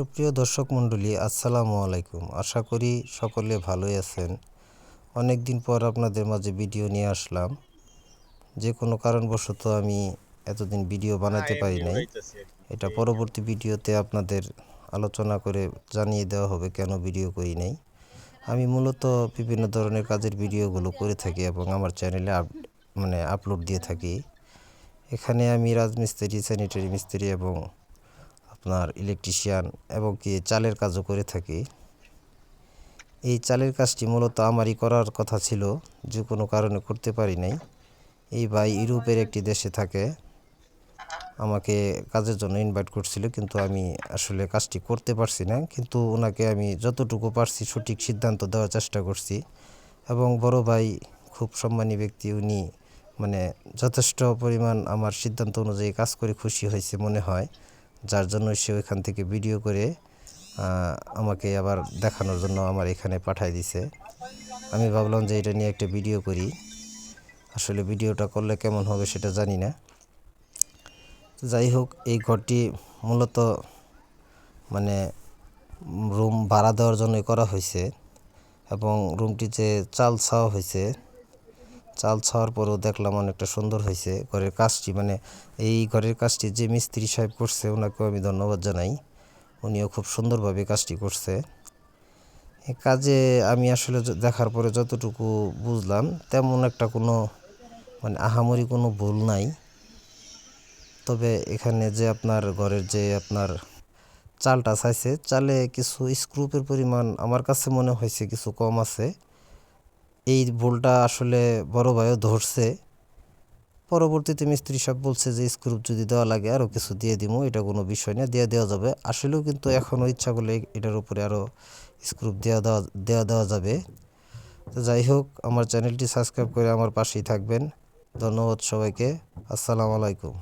সুপ্রিয় দর্শক মণ্ডলী আসসালামু আলাইকুম। আশা করি সকলে ভালোই আছেন। অনেক দিন পর আপনাদের মাঝে ভিডিও নিয়ে আসলাম। যে কোনো কারণবশত আমি এতদিন ভিডিও বানাতে পারি নাই। এটা পরবর্তী ভিডিওতে আপনাদের আলোচনা করে জানিয়ে দেওয়া হবে কেন ভিডিও করি নাই। আমি মূলত বিভিন্ন ধরনের কাজের ভিডিওগুলো করে থাকি এবং আমার চ্যানেলে আপ মানে আপলোড দিয়ে থাকি। এখানে আমি রাজমিস্ত্রি স্যানিটারি মিস্ত্রি এবং আপনার ইলেকট্রিশিয়ান এবং কি চালের কাজও করে থাকি। এই চালের কাজটি মূলত আমারই করার কথা ছিল, যে কোনো কারণে করতে পারি নাই। এই ভাই ইউরোপের একটি দেশে থাকে। আমাকে কাজের জন্য ইনভাইট করছিল, কিন্তু আমি আসলে কাজটি করতে পারছি না। কিন্তু ওনাকে আমি যতটুকু পারছি সঠিক সিদ্ধান্ত দেওয়ার চেষ্টা করছি। এবং বড় ভাই খুব সম্মানী ব্যক্তি, উনি মানে যথেষ্ট পরিমাণ আমার সিদ্ধান্ত অনুযায়ী কাজ করে খুশি হয়েছে মনে হয়। যার জন্য সে ওইখান থেকে ভিডিও করে আমাকে আবার দেখানোর জন্য আমার এখানে পাঠাই দিছে। আমি ভাবলাম যে এটা নিয়ে একটা ভিডিও করি। আসলে ভিডিওটা করলে কেমন হবে সেটা জানি না। যাই হোক, এই ঘরটি মূলত মানে রুম ভাড়া দেওয়ার জন্যই করা হয়েছে এবং রুমটিতে চাল ছাওয়া হয়েছে। চাল ছাওয়ার পরেও দেখলাম অনেকটা সুন্দর হয়েছে ঘরের কাজটি। মানে এই ঘরের কাজটি যে মিস্ত্রি সাহেব করছে, ওনাকেও আমি ধন্যবাদ জানাই। উনিও খুব সুন্দরভাবে কাজটি করছে। কাজে আমি আসলে দেখার পরে যতটুকু বুঝলাম, তেমন একটা কোনো মানে আহামরি কোনো ভুল নাই। তবে এখানে যে আপনার ঘরের যে আপনার চালটা চাইছে, চালে কিছু স্ক্রুপের পরিমাণ আমার কাছে মনে হয়েছে কিছু কম আছে। এই ভুলটা আসলে বড় ভাইও ধরছে। পরবর্তীতে মিস্ত্রি সাহেব বলছে যে স্ক্রুপ যদি দেওয়া লাগে আরও কিছু দিয়ে দিব এটা কোনো বিষয় না, দিয়ে দেওয়া যাবে। আসলেও কিন্তু এখনও ইচ্ছা করলে এটার উপরে আরও স্ক্রুপ দেওয়া দেওয়া দেওয়া দেওয়া যাবে। যাই হোক, আমার চ্যানেলটি সাবস্ক্রাইব করে আমার পাশেই থাকবেন। ধন্যবাদ সবাইকে। আসসালামু আলাইকুম।